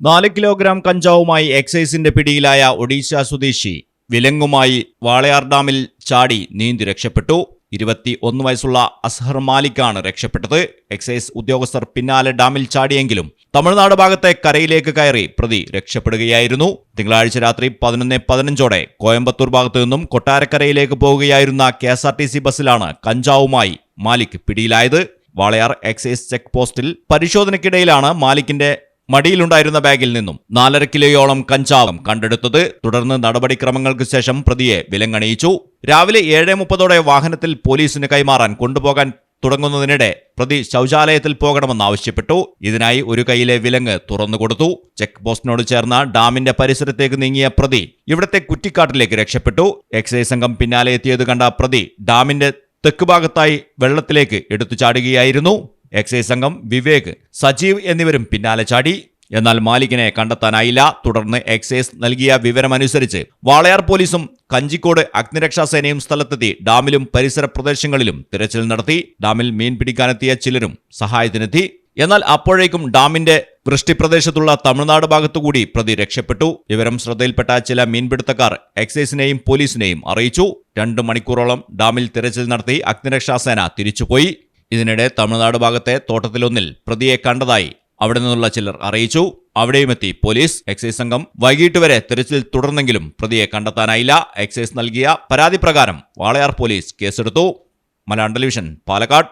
നാല് കിലോഗ്രാം കഞ്ചാവുമായി എക്സൈസിന്റെ പിടിയിലായ ഒഡീഷ സ്വദേശി വിലങ്ങുമായി വാളയാർ ഡാമിൽ ചാടി നീന്തി രക്ഷപ്പെട്ടു. ഇരുപത്തി ഒന്ന് വയസ്സുള്ള അസ്ഹർ മാലിക്കാണ് രക്ഷപ്പെട്ടത്. എക്സൈസ് ഉദ്യോഗസ്ഥർ പിന്നാലെ ഡാമിൽ ചാടിയെങ്കിലും തമിഴ്നാട് ഭാഗത്തെ കരയിലേക്ക് കയറി പ്രതി രക്ഷപ്പെടുകയായിരുന്നു. തിങ്കളാഴ്ച രാത്രി പതിനൊന്ന് പതിനഞ്ചോടെ കോയമ്പത്തൂർ ഭാഗത്തു നിന്നും കൊട്ടാരക്കരയിലേക്ക് പോവുകയായിരുന്ന K S R T C ബസ്സിലാണ് കഞ്ചാവുമായി മാലിക് പിടിയിലായത്. വാളയാർ എക്സൈസ് ചെക്ക് പോസ്റ്റിൽ പരിശോധനയ്ക്കിടയിലാണ് മാലിക്കിന്റെ മടിയിലുണ്ടായിരുന്ന ബാഗിൽ നിന്നും നാലര കിലോയോളം കഞ്ചാവും കണ്ടെടുത്തത് തുടർന്ന് നടപടിക്രമങ്ങൾക്ക് ശേഷം പ്രതിയെ വിലങ്ങണിയിച്ചു. രാവിലെ ഏഴ് മുപ്പതോടെ വാഹനത്തിൽ പോലീസിന് കൈമാറാൻ കൊണ്ടുപോകാൻ തുടങ്ങുന്നതിനിടെ പ്രതി ശൗചാലയത്തിൽ പോകണമെന്ന് ആവശ്യപ്പെട്ടു. ഇതിനായി ഒരു കൈയിലെ വിലങ്ങ് തുറന്നുകൊടുത്തു ചെക്ക് പോസ്റ്റിനോട് ചേർന്ന ഡാമിന്റെ പരിസരത്തേക്ക് നീങ്ങിയ പ്രതി ഇവിടത്തെ കുറ്റിക്കാട്ടിലേക്ക് രക്ഷപ്പെട്ടു. എക്സൈസ് സംഘം പിന്നാലെ എത്തിയത് കണ്ട പ്രതി ഡാമിന്റെ തെക്ക് ഭാഗത്തായി വെള്ളത്തിലേക്ക് എടുത്തു ചാടുകയായിരുന്നു. എക്സൈസ് സംഘം വിവേക് സജീവ് എന്നിവരും പിന്നാലെ ചാടി. എന്നാൽ മാലിക്കിനെ കണ്ടെത്താനായില്ല. തുടർന്ന് എക്സൈസ് നൽകിയ വിവരമനുസരിച്ച് വാളയാർ പോലീസും കഞ്ചിക്കോട് അഗ്നിരക്ഷാസേനയും സ്ഥലത്തെത്തി ഡാമിലും പരിസര പ്രദേശങ്ങളിലും തിരച്ചിൽ നടത്തി. ഡാമിൽ മീൻ പിടിക്കാനെത്തിയ ചിലരും സഹായത്തിനെത്തി. എന്നാൽ അപ്പോഴേക്കും ഡാമിന്റെ വൃഷ്ടിപ്രദേശത്തുള്ള തമിഴ്നാട് ഭാഗത്തുകൂടി പ്രതി രക്ഷപ്പെട്ടു. വിവരം ശ്രദ്ധയിൽപ്പെട്ട ചില മീൻപിടുത്തക്കാർ എക്സൈസിനെയും പോലീസിനെയും അറിയിച്ചു. രണ്ട് മണിക്കൂറോളം ഡാമിൽ തിരച്ചിൽ നടത്തി അഗ്നിരക്ഷാസേന തിരിച്ചുപോയി. ഇതിനിടെ തമിഴ്നാട് ഭാഗത്തെ തോട്ടത്തിലൊന്നിൽ പ്രതിയെ കണ്ടതായി അവിടെ നിന്നുള്ള ചിലർ അറിയിച്ചു. അവിടെയുമെത്തി പോലീസ് എക്സൈസ് സംഘം. വൈകിട്ട് വരെ തെരച്ചിൽ തുടർന്നെങ്കിലും പ്രതിയെ കണ്ടെത്താനായില്ല. എക്സൈസ് നൽകിയ പരാതി പ്രകാരം വാളയാർ പോലീസ് കേസെടുത്തു. മലയാളം ടെലിവിഷൻ പാലക്കാട്.